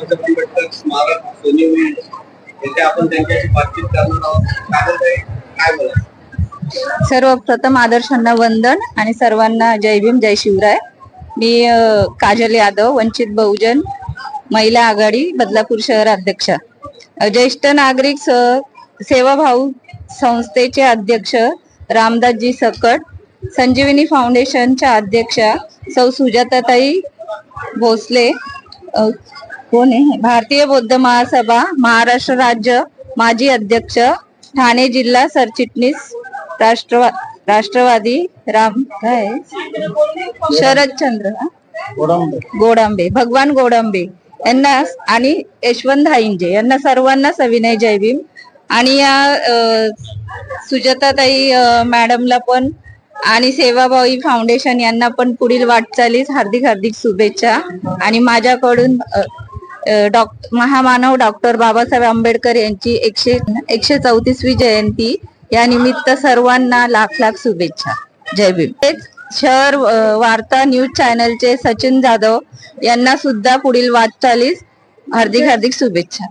स्मारक सोनी येथे आपण त्यांच्याशी बातचीत करणार आहोत काय काय बोला सर्वप्रथम आदर्शांना वंदन आणि सर्वांना जय भीम जय शिवराय. मी काजल यादव वंचित बहुजन महिला आघाडी बदलापूर शहर अध्यक्ष. ज्येष्ठ नागरिक सेवा सेवाभाऊ संस्थेचे अध्यक्ष रामदासजी सकट संजीवनी फाउंडेशनच्या अध्यक्षा सौ सुजाताताई भोसले कोण आहे? भारतीय बौद्ध महासभा महाराष्ट्र राज्य माजी अध्यक्ष ठाणे जिल्हा सरचिटणीस राष्ट्रवा राष्ट्रवादी राम काय? शरदचंद्र? गोडांबे भगवान गोडांबे यांना आणि यशवंत हाईंजे. यांना सर्वांना सविनय जय भीम. आणि या सुजाताताई मॅडमला पण आणि सेवाभावी फाउंडेशन यांना पण पुढील वाटचालीस हार्दिक हार्दिक शुभेच्छा. आणि माझ्याकडून महामानव डॉक्टर बाबासाहेब आंबेडकर यांची एकशे एकशे चौतीसवी जयंती या निमित्त सर्वांना लाख लाख शुभेच्छा. जय भीम. शहर वार्ता न्यूज चॅनलचे सचिन जाधव यांना सुद्धा पुढील वाटचालीस हार्दिक हार्दिक शुभेच्छा.